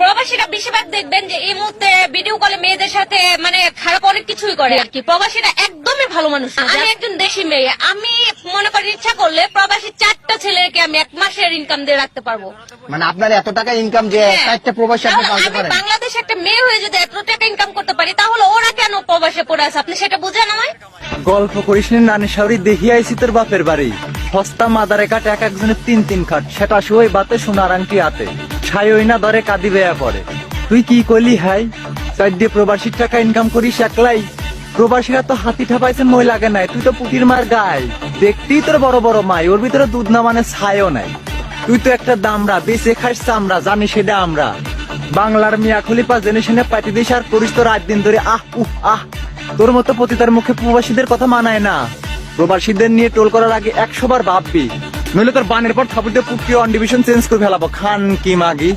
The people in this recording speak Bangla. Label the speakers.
Speaker 1: প্রবাসীরা বেশিরভাগ দেখবেন যে এই মুহূর্তে ভিডিও কলে মেয়েদের সাথে মানে খারাপ অনেক কিছুই করে আর কি। প্রবাসীরা একদমই ভালো মানুষ আমি একজন দেশি মেয়ে। আমি মনে করি ইচ্ছা করলে প্রবাসী চারটা ছেলেকে আমি এক মাসের ইনকাম দিয়ে রাখতে পারব।
Speaker 2: মানে আপনার এত টাকা ইনকাম যে
Speaker 1: হ্যাঁ।
Speaker 2: চারটা প্রবাসী আপনি পালতে পারেন।
Speaker 1: বাংলাদেশে একটা মেয়ে হয়ে যদি এত টাকা ইনকাম করতে পারি তাহলে ওরা কেন প্রবাসে পড়ে আছে? আপনি সেটা বুঝেন আমায়?
Speaker 3: গল্প করিস নি নানি সাউরি দেখি আইসি তোর বাপের বাড়ি। সস্তা মাদারে কাট এক একজনের তিন তিন খাট। সেটা শুয়ে বাতে সোনার আংটি আতে ছাই ওই না ধরে কাঁদি বেয়া পড়ে। তুই কি করলি হাই? চার দিয়ে প্রবাসীর টাকা ইনকাম করিস একলাই? প্রবাসীরা তো হাতি ঠাপাইছে মই লাগে নাই, তুই তো পুটির মার গায় দেখতেই তোর বড় বড় মাই, ওর ভিতরে দুধ না মানে ছায়ও নাই। তুই তো একটা দামরা বেঁচে খাস চামড়া জানি সেটা আমরা। বাংলার মিয়া খলিফা জেনে শুনে পাইতে দিস আর করিস তো রাত দিন ধরে, আহ, উহ, আহ। তোর মতো পতিতার মুখে প্রবাসীদের কথা মানায় না। প্রবাসীদের নিয়ে টোল করার আগে একশো বার ভাববি নইলে তোর বানের পর থাপুতে পুকিয়ে অন ডিভিশন চেঞ্জ করে ফেলাবো। খান কি মাগি।